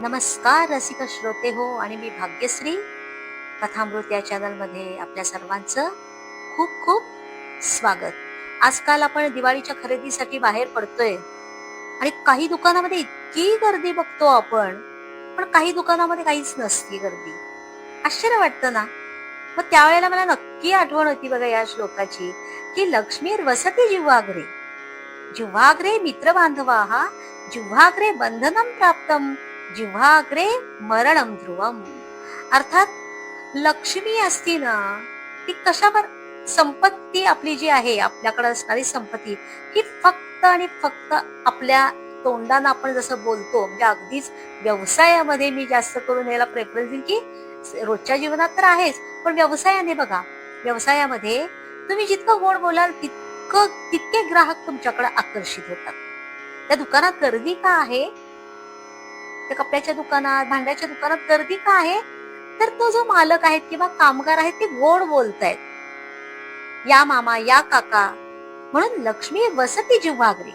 नमस्कार रसिक श्रोते हो आणि मी भाग्यश्री. कथामृत या चॅनलमध्ये आपल्या सर्वांचं खूप खूप स्वागत. आजकाल आपण दिवाळीच्या खरेदीसाठी बाहेर पडतोय आणि काही दुकानामध्ये इतकी गर्दी बघतो आपण पण काही दुकानामध्ये काहीच नसती गर्दी. आश्चर्य वाटतं ना? मग त्यावेळेला मला नक्की आठवण होती बघा या श्लोकाची की लक्ष्मीर वसती जिव्हाग्रे. जिव्हाग्रे मित्र बांधवा हा जिव्हाग्रे बंधनम प्राप्तम. जिव्हाग्रे मरणम ध्रुवम. अर्थात लक्ष्मी असती ना ती कशावर संपत्ती आपली जी आहे आपल्याकडे असणारी संपत्ती ही फक्त आणि फक्त आपल्या तोंडानं आपण जसं बोलतो म्हणजे अगदीच व्यवसायामध्ये मी जास्त करून याला प्रेफरन्स देईन की रोजच्या जीवनात तर आहेच पण व्यवसायाने बघा व्यवसायामध्ये तुम्ही जितकं गोड बोलाल तितकं तितके ग्राहक तुमच्याकडे आकर्षित होतात. त्या दुकानात गर्दी का आहे? त्या कपड्याच्या दुकानात भांड्याच्या दुकानात गर्दी का आहे? तर तो जो मालक आहेत किंवा कामगार आहेत ते गोड बोलतायत. या मामा या काका म्हणून लक्ष्मी वसती जिव्हाग्री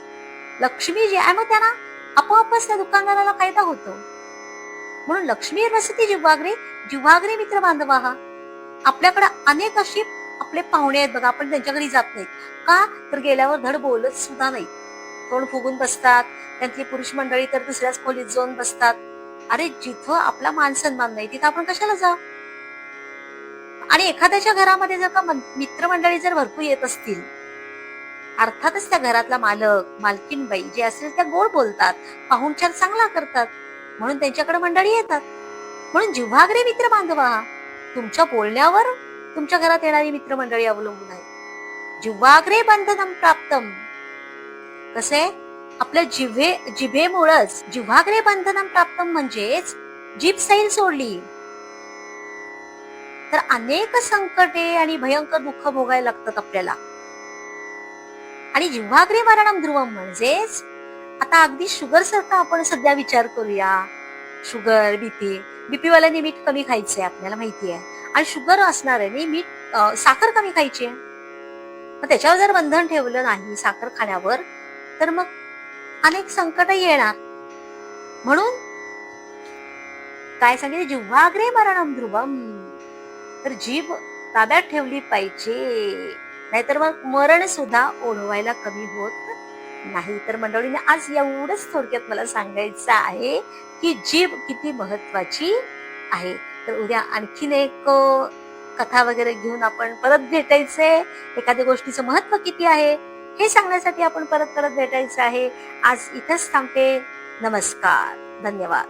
लक्ष्मी जी आहे मग त्यांना आपोआपच त्या दुकानदाराला फायदा होतो. म्हणून लक्ष्मी वसती जिव्हाग्री जिव्हाग्री मित्र बांधवा हा. आपल्याकडे अनेक अशी आपले पाहुणे आहेत बघा आपण त्यांच्या घरी जात नाही. का? तर गेल्यावर धड बोलत सुद्धा नाही. तोंड फुगून बसतात. त्यातली पुरुष मंडळी तर दुसऱ्याच खोलीत जाऊन बसतात. अरे जिथं आपला मान सन्मान नाही तिथं आपण कशाला जाऊ? आणि एखाद्याच्या घरामध्ये जर का मित्रमंडळी जर भरपूर येत असतील अर्थातच त्या घरातला मालक मालकीनबाई जे असेल त्या गोड बोलतात पाहुणचार चांगला करतात म्हणून त्यांच्याकडे मंडळी येतात. म्हणून जिव्हाग्रे मित्र बांधवा. तुमच्या बोलण्यावर तुमच्या घरात येणारी मित्रमंडळी अवलंबून आहे. जिव्हाग्रे बंधनम प्राप्तम. कसे आपल्या जिव्हे जिभेमुळंच जिव्हाग्रे बंधनम प्राप्त म्हणजेच जीभ सैल सोडली. तर अनेक संकटे आणि भयंकर दुःख भोगायला लागतात आपल्याला. आणि जिव्हाग्रे मरणम ध्रुवम म्हणजेच आता अगदी शुगर सारखा आपण सध्या विचार करूया. शुगर बीपी बीपीवाल्यांनी मीठ कमी खायचंय आपल्याला माहिती आहे आणि शुगर असणाऱ्याने मीठ साखर कमी खायची आहे. मग त्याच्यावर जर बंधन ठेवलं नाही साखर खाण्यावर तर मग अनेक संकट येणार. म्हणून काय सांगितलं जिव्हाग्रे मरणम ध्रुवम तर जीभ ताब्यात ठेवली पाहिजे. नाहीतर मग मरण सुद्धा ओढवायला कमी होत नाही. तर मंडळीने आज एवढंच थोडक्यात मला सांगायचं आहे की जीभ किती महत्वाची आहे. तर उद्या आणखीन एक कथा वगैरे घेऊन आपण परत भेटायचे एखाद्या गोष्टीचं महत्त्व किती आहे? हे सांगण्यासाठी आपण परत परत भेटायचं आहे. आज इथंच थांबते. नमस्कार. धन्यवाद.